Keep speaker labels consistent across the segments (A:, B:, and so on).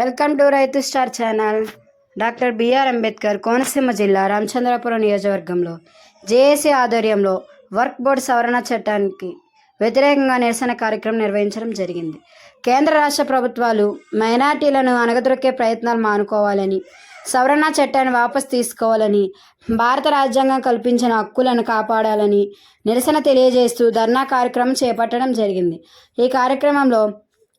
A: Welcome to Rythu star channel. Doctor B R Ambedkar Konaseema జిల్లా రామచంద్రపురం నియోజకవర్గంలో JAC ఆధ్వర్యంలో work board సవరణ చట్టానికి వ్యతిరేకంగా నిరసన కార్యక్రమం నిర్వహించడం జరిగింది. కేంద్ర రాష్ట్ర ప్రభుత్వాలు మైనార్టీలను అనగదొరికే ప్రయత్నాలు మానుకోవాలని సవరణ చట్టాన్ని వాపసు తీసుకోవాలని భారత రాజ్యాంగం కల్పించిన హక్కులను కాపాడాలని నిరసన తెలియజేస్తూ ధర్నా కార్యక్రమం చేపట్టడం జరిగింది. ఈ కార్యక్రమంలో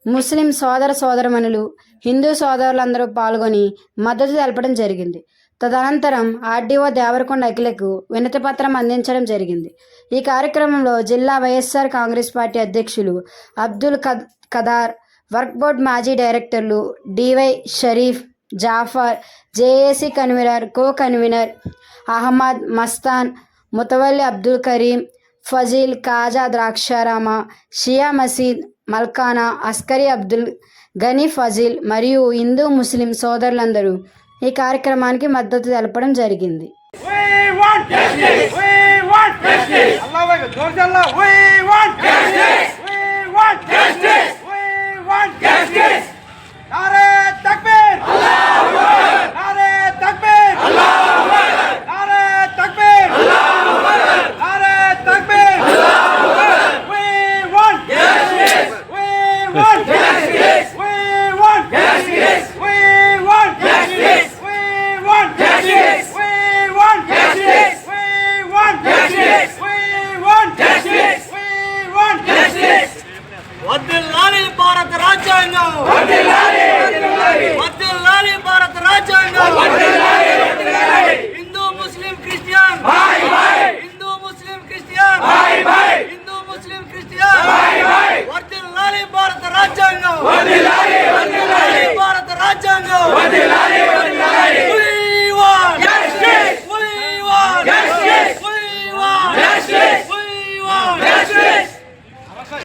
A: ముస్లిం సోదర సోదరమణులు హిందూ సోదరులందరూ పాల్గొని మద్దతు తెలపడం జరిగింది. తదనంతరం ఆర్డీఓ దేవరకొండ అఖిలకు వినతిపత్రం అందించడం జరిగింది. ఈ కార్యక్రమంలో జిల్లా వైఎస్ఆర్ కాంగ్రెస్ పార్టీ అధ్యక్షులు అబ్దుల్ కద్ కదార్ వర్క్ బోర్డ్ మాజీ డైరెక్టర్లు D Y Sharif Jafar JAC convener co convener Ahmed Mastan mutawalli Abdul Kareem Fazil Khaja Draksharama Shia మసీద్ మల్కానా అస్కరి అబ్దుల్ గనీ ఫజీల్ మరియు హిందూ ముస్లిం సోదరులందరూ ఈ కార్యక్రమానికి మద్దతు తెలపడం జరిగింది
B: We want justice.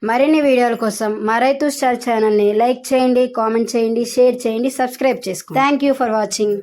A: మరిన్ని వీడియోల కోసం మా రైతు స్టార్ ఛానల్ని లైక్ చేయండి కామెంట్ చేయండి షేర్ చేయండి సబ్స్క్రైబ్ చేసుకోండి. Thank you for watching